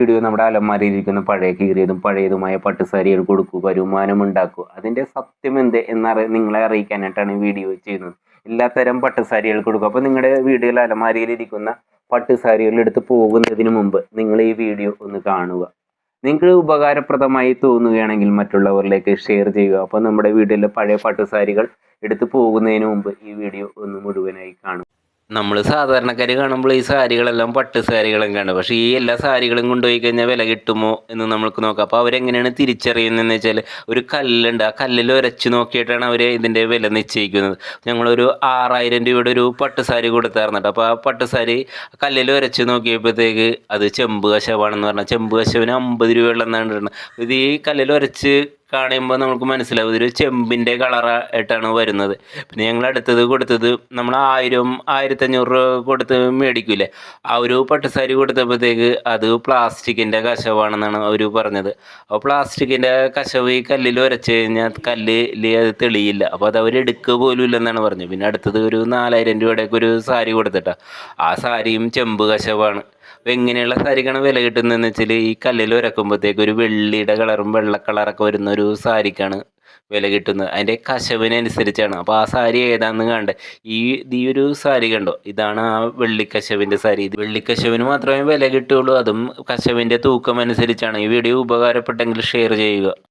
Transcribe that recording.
Video നമ്മുടെ അലമാരയിലിരിക്കുന്ന പഴയ കീറിയതും പഴയതുമായ പട്ടുസാരികൾ കൊടുക്കുക വരുമാനം ഉണ്ടാക്കുക അതിന്റെ സത്യം എന്ത് എന്നറി നിങ്ങളെ അറിയിക്കാനായിട്ടാണ് ഈ വീഡിയോ ചെയ്യുന്നത്. എല്ലാത്തരം പട്ടുസാരികൾ കൊടുക്കുക അപ്പോൾ നിങ്ങളുടെ വീടുകളിൽ അലമാരയിലിരിക്കുന്ന പട്ടുസാരികൾ എടുത്ത് പോകുന്നതിന് മുമ്പ് നിങ്ങൾ ഈ വീഡിയോ ഒന്ന് കാണുക. നിങ്ങൾക്ക് ഉപകാരപ്രദമായി തോന്നുകയാണെങ്കിൽ മറ്റുള്ളവരിലേക്ക് ഷെയർ ചെയ്യുക. അപ്പോൾ നമ്മുടെ വീട്ടിലെ പഴയ പട്ടുസാരികൾ എടുത്തു പോകുന്നതിന് മുമ്പ് ഈ വീഡിയോ ഒന്ന് മുഴുവനായി കാണുക. നമ്മൾ സാധാരണക്കാർ കാണുമ്പോൾ ഈ സാരികളെല്ലാം പട്ട് സാരികളും കാണും പക്ഷേ ഈ എല്ലാ സാരികളും കൊണ്ടുപോയി കഴിഞ്ഞാൽ വില കിട്ടുമോ എന്ന് നമ്മൾക്ക് നോക്കാം. അപ്പോൾ അവരെങ്ങനെയാണ് തിരിച്ചറിയുന്നതെന്ന് വെച്ചാൽ ഒരു കല്ലുണ്ട്. ആ കല്ലിൽ ഉരച്ച് നോക്കിയിട്ടാണ് അവർ ഇതിന്റെ വില നിശ്ചയിക്കുന്നത്. ഞങ്ങളൊരു ആറായിരം രൂപയുടെ ഒരു പട്ട് സാരി കൊടുത്തായിരുന്നുണ്ട് അപ്പോൾ ആ പട്ട് സാരി കല്ലിൽ ഉരച്ച് നോക്കിയപ്പോഴത്തേക്ക് അത് ചെമ്പ് കശവാണെന്ന് പറഞ്ഞാൽ ചെമ്പ് കശവിന് അമ്പത് രൂപയുള്ള എന്നാണ് ഇത് ഈ കല്ലിൽ ഉരച്ച് കാണുമ്പോൾ നമുക്ക് മനസ്സിലാവും ഇതൊരു ചെമ്പിന്റെ കളറായിട്ടാണ് വരുന്നത്. പിന്നെ ഞങ്ങൾ അടുത്തത് കൊടുത്തത് നമ്മൾ ആയിരം ആയിരത്തഞ്ഞൂറ് രൂപ കൊടുത്ത് മേടിക്കൂലേ ആ ഒരു പട്ടുസാരി കൊടുത്തപ്പോഴത്തേക്ക് അത് പ്ലാസ്റ്റിക്കിന്റെ കശവാണെന്നാണ് അവർ പറഞ്ഞത്. അപ്പോൾ പ്ലാസ്റ്റിക്കിന്റെ കശവ് ഈ കല്ലിൽ ഉരച്ച് കഴിഞ്ഞാൽ കല്ലിൽ അത് തെളിയില്ല. അപ്പോൾ അത് അവർ എടുക്കുക പോലും ഇല്ലെന്നാണ് പറഞ്ഞത്. പിന്നെ അടുത്തത് ഒരു നാലായിരം രൂപയുടെയൊക്കെ ഒരു സാരി കൊടുത്തിട്ടാണ് ആ സാരിയും ചെമ്പ് കശവാണ്. അപ്പോൾ എങ്ങനെയുള്ള സാരിക്കാണ് വില കിട്ടുന്നതെന്ന് വെച്ചാൽ ഈ കല്ലിൽ ഉരക്കുമ്പോഴത്തേക്ക് ഒരു വെള്ളിയുടെ കളറും വെള്ള കളറൊക്കെ വരുന്ന ഒരു സാരിക്കാണ് വില കിട്ടുന്നത്. അതിന്റെ കശവിനനുസരിച്ചാണ്. അപ്പോൾ ആ സാരി ഏതാണെന്ന് കണ്ട് ഈ ഈ ഒരു സാരി കണ്ടോ? ഇതാണ് ആ വെള്ളിക്കശവിന്റെ സാരി. ഇത് വെള്ളിക്കശവിന് മാത്രമേ വില കിട്ടുകയുള്ളൂ. അതും കശവിന്റെ തൂക്കം അനുസരിച്ചാണ്. ഈ വീഡിയോ ഉപകാരപ്പെട്ടെങ്കിൽ ഷെയർ ചെയ്യുക.